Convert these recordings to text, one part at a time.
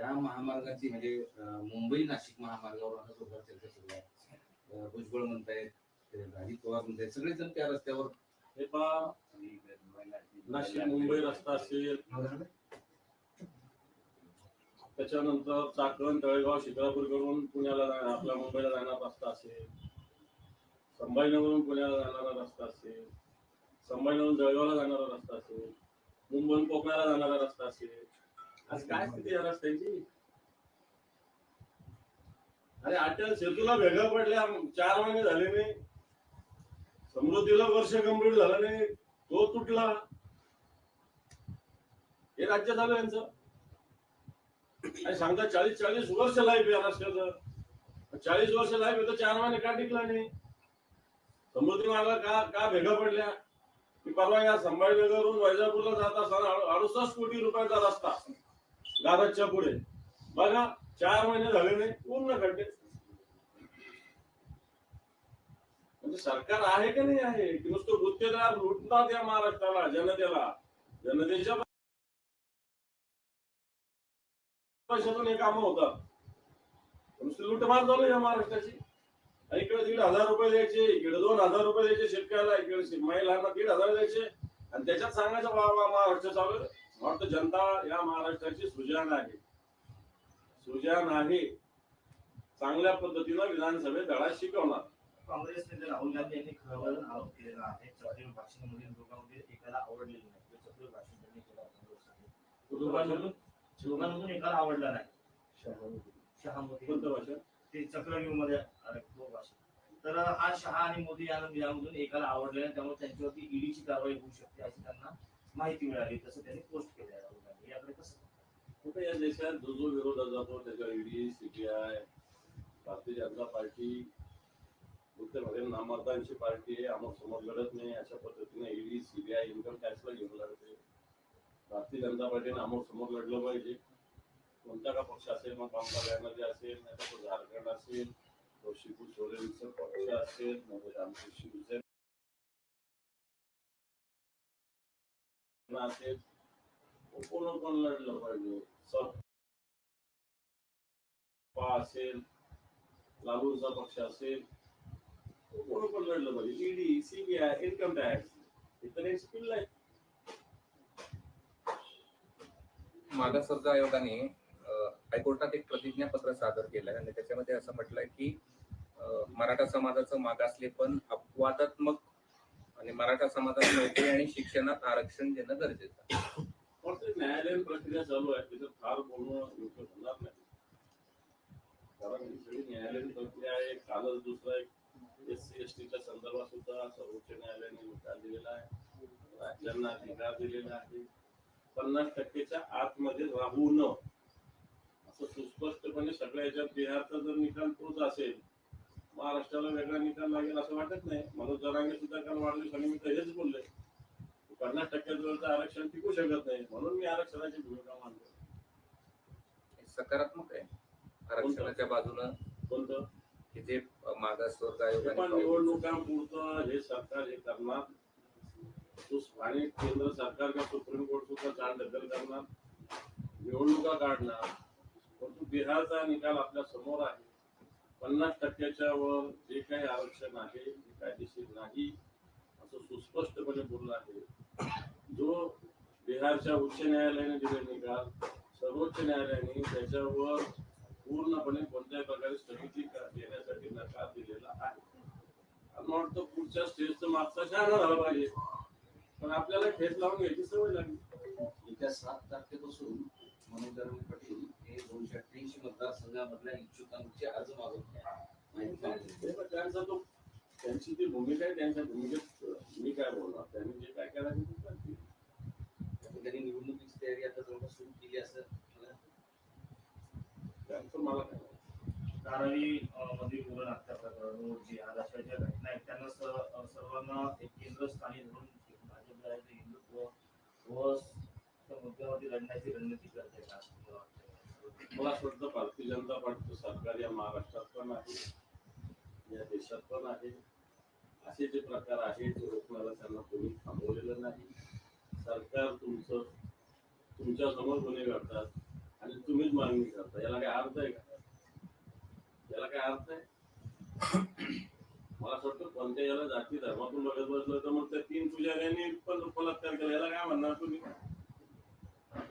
त्या महामार्गाची म्हणजे मुंबई नाशिक महामार्गावर आता जोरदार चर्चा सुरू आहे. भुजबळ म्हणतायत अजित पवार म्हणतायत सगळेजण त्या रस्त्यावर हे पहा. नाशिक मुंबई रस्ता असेल. त्याच्यानंतर चाकण तळेगाव शिक्रापूर करून पुण्याला जाणार आपल्या मुंबईला जाणारा रस्ता असेल. संभाजीनगरहून पुण्याला जाणारा रस्ता असेल. संभाजीनगरहून जळगावला जाणारा रस्ता असेल. मुंबईहून कोकणाला जाणारा रस्ता असेल. आज काय स्थिती या रस्त्यांची? अरे अटल सेतूला भेगा पडल्या चार महिने झाले नाही. समृद्धीला वर्ष कंप्लीट झालं नाही. तो तुटला. हे राज्य झालं यांचं. आणि सांगता चाळीस चाळीस वर्ष लाईफ या रस्त्याचं. चाळीस वर्ष लाईफ आहे तर चार महिने का टिकला नाही? समृद्धी मार्ग का का भेगा पडल्या? की परवा या संभाजीनगरहून वैजापूरला जात असताना अडुसष्ट कोटी रुपयाचा रस्ता. दादाच्या पुढे. बघा चार महिने झाले नाही पूर्ण खड्डे. म्हणजे सरकार आहे का नाही आहे? की नुसतं गुत्तेदार लुटतात या महाराष्ट्राला जनतेला? जनतेच्या पैशातून हे काम होतात. नुसती लुटमार चालू या महाराष्ट्राची. इकडे दीड हजार रुपये द्यायचे इकडे दोन हजार रुपये द्यायचे शेतकऱ्याला इकडे महिलांना दीड हजार द्यायचे. आणि त्याच्यात सांगायचं महाराष्ट्र चालू वाटतं जनता या महाराष्ट्राची सुजान आहे. सुजान आहे. चांगल्या पद्धतीनं विधानसभेत धडा शिकवणार. काँग्रेस नेते राहुल गांधी यांनी खरं आरोप केलेला आहे. चक्रीय भाषणामध्ये लोकांमध्ये एकाला आवडलेलं नाही. चक्रीय भाषण त्यांनी केलं. लोकांमधून एकाला आवडला नाही. शहामध्ये कोणतं भाषण? ते चक्रव्यूहमध्ये भाषण. तर हा शहा आणि मोदी यामधून एकाला आवडले नाही. त्यामुळे त्यांच्यावरती ईडीची कारवाई होऊ शकते अशी त्यांना माहिती मिळाली तसं त्यांनी पोस्ट केलं राहुल गांधी. याकडे कसं कुठे या देशात जो जो विरोधात जातो त्याच्या ED CBI Bharatiya Janata party उत्तरमध्ये नामर्दांची party आहे आम्हाला समोर लढत नाही अशा पद्धतीने ईडी सीबीआय इन्कम टॅक्सला घेऊन लढते भारतीय जनता पार्टीने आम्हाला समोर लढलं पाहिजे. कोणता का पक्ष असेल मग ममता बॅनर्जी असेल नाही तर झारखंड असेल तो शिबू सोरेनचा पक्ष असेल नाही तर असेल कोण कोण लढलं पाहिजे पा असेल लालूचा पक्ष असेल कोण कोण लढलं पाहिजे ईडी सीबीआय इन्कम टॅक्स इतर एक स्किल आहे मागासवर्ग आयोगाने हायकोर्टात एक प्रतिज्ञापत्र सादर केलंय आणि त्याच्यामध्ये असं म्हटलंय की मराठा समाजाचं मागासलेपण अपवादात्मक मराठा समाजाला नोकरी आणि शिक्षणात आरक्षण देणं गरजेचं आहे. पण ते न्यायालयीन प्रक्रिया चालू आहे तिथं फार बोलणं योग्य होणार नाही. कारण ही सगळी न्यायालयीन प्रक्रिया आहे कालच दुसरा एक एस सी एस टीच्या संदर्भात सुद्धा सर्वोच्च न्यायालयाने निकाल दिलेला आहे. राज्यांना अधिकार दिलेला आहे. पन्नास टक्केच्या आतमध्ये राहू न असं सुस्पष्टपणे सगळ्या याच्यात बिहारचा जर निकाल तोच असेल महाराष्ट्राला वेगळा निकाल लागेल असं वाटत नाही. मनोज जरांगे सुद्धा काल वाढदिवसानिमित्त हेच बोलले. पन्नास टक्क्याचं आरक्षण टिकू शकत नाही. म्हणून मी आरक्षणाची भूमिका मांडतो हे सकारात्मक आहे. आरक्षणाच्या बाजूनं कोणतं? की जे मागासवर्ग आयोगाने निवडणुकांपुरतं हे सरकार हे करणार. तो स्थानिक केंद्र सरकार किंवा सुप्रीम कोर्ट सुद्धा चालढकल करणार? निवडणुका काढणार. परंतु बिहारचा निकाल आपल्यासमोर आहे. पन्नास टक्क्याच्या वर जे काही आरक्षण आहे ते कायदेशीर नाही असं सुस्पष्टपणे बोललं आहे. जो बिहारच्या उच्च न्यायालयाने दिलेला निकाल सर्वोच्च न्यायालयाने त्याच्यावर पूर्णपणे कोणत्याही प्रकारे स्थगिती देण्यासाठी नकार दिलेला आहे. आणि मला वाटतं पुढच्या स्टेजचं मागचा शहाणा झाला पाहिजे. पण आपल्याला ठेच लावून घ्यायची सवय लागली. येत्या सात तारखेपासून मनोज हे दोनशे अठ्ठ्याऐंशी मतदारसंघामधल्या इच्छुकांची अर्ज पण त्यांचा तो त्यांची ती भूमिका आहे त्यांच्या भूमिकेत मी काय बोलणार? त्यांनी जे काय करायचं ते करतील. त्यांनी निवडणुकीची तयारी आता जवळपास सुरू केली असं मला. त्यांचं मला काय. धारावी मध्ये मुलं हत्या अशा ज्या घटना आहेत त्यांना सर्वांना एक केंद्रस्थानी धरून भाजप हिंदुत्व व त्या मुद्द्यावरती लढण्याची रणनीती करते का असं मला वाटतं असं भारतीय जनता पार्टीचं सरकार या महाराष्ट्रात पण आहे या देशात पण आहे. असे जे प्रकार आहेत ते रोखण्याला त्यांना कोणी थांबवलेलं नाही. सरकार तुमचं तुमच्यासमोर गुन्हे घडतात आणि तुम्हीच मागणी करता. याला काय अर्थ आहे का? याला काय अर्थ आहे? मला असं वाटतं कोणत्या याला जाती धर्मातून बघत बसलं तर मग त्या तीन पुजाऱ्यांनी पण बलात्कार केला. याला काय म्हणणार तुम्ही?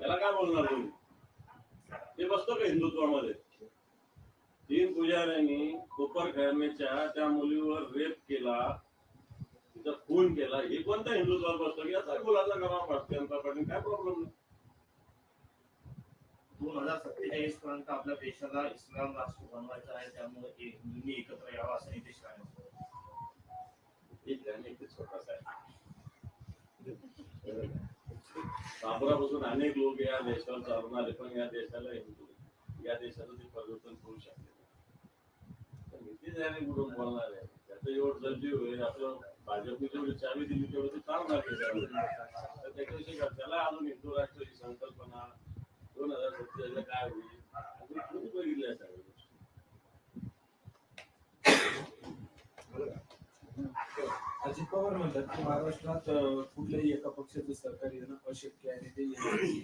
याला काय बोलणार तुम्ही? ते बसतो का हिंदुत्वामध्ये? तीन पुजाऱ्यांनी कोपर खेळण्याच्या त्या मुलीवर रेप केला तिचा खून केला. हे कोणत्या हिंदुत्वात बसतो? की याचा गुलाचा करावा भारतीय जनता पार्टी काय प्रॉब्लेम नाही. दोन हजार सत्तेचाळीस पर्यंत आपल्या देशाला इस्लाम राष्ट्र बनवायचं आहे त्यामुळे हिंदूंनी एकत्र यावं असं नितीश राणे म्हणतात. ठीक आहे आणि ते स्वतःच आहे. बापरापासून अनेक लोक या देशाला चालून आले पण या देशाला हिंदू या देशाचं ते परिवर्तन करू शकले नाही. तर नितीश राणे कुठून बोलणार आहे. त्याचं एवढं जल्दी होईल आपलं भाजपने जेवढी चावी दिली तेवढं ते चालणार त्याच्यावर तर त्याच्याविषयी त्याला अजून हिंदू राष्ट्र ही संकल्पना दोन हजार सत्तेला काय होईल अजून बघितलं सगळ्या अजित पवार म्हणतात की महाराष्ट्रात कुठल्याही एका पक्षाचं सरकार येणं अशक्य आहे आणि ते येणार नाही.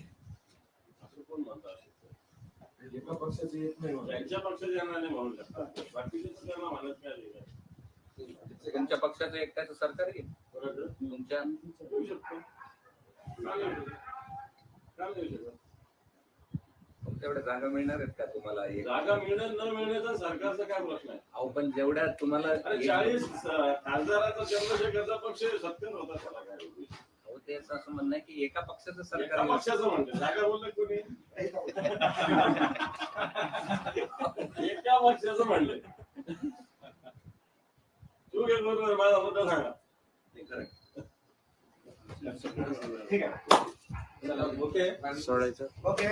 असं कोण म्हणतं असेल एका पक्षाचं येत नाही म्हणून. त्यांच्या पक्षात यांना नाही म्हणू शकतात. बाकीचे त्यांना म्हणत काय नाही काय. तुमच्या पक्षाचं एकट्याचं सरकार येईल. तुमच्या येऊ शकतो. का नाही एवढ्या जागा मिळणार आहेत का तुम्हाला? एक- जागा मिळण्यात न मिळण्याचा सरकारचा काय प्रश्न आहे? अहो पण जेवढ्या तुम्हाला अरे चाळीस अं, खासदाराचा चंद्रशेखरचा पक्ष सत्तेत होता त्याला काय? अहो, तेच असं म्हणणं आहे की एका पक्षाचं एका सरकार. पक्षाचं म्हणते जागा बोलले कोणी? एका पक्षाचं म्हणले तू घे बरोबर माझा मुद्दा सांगा. ठीक आहे. सोडायचं. ओके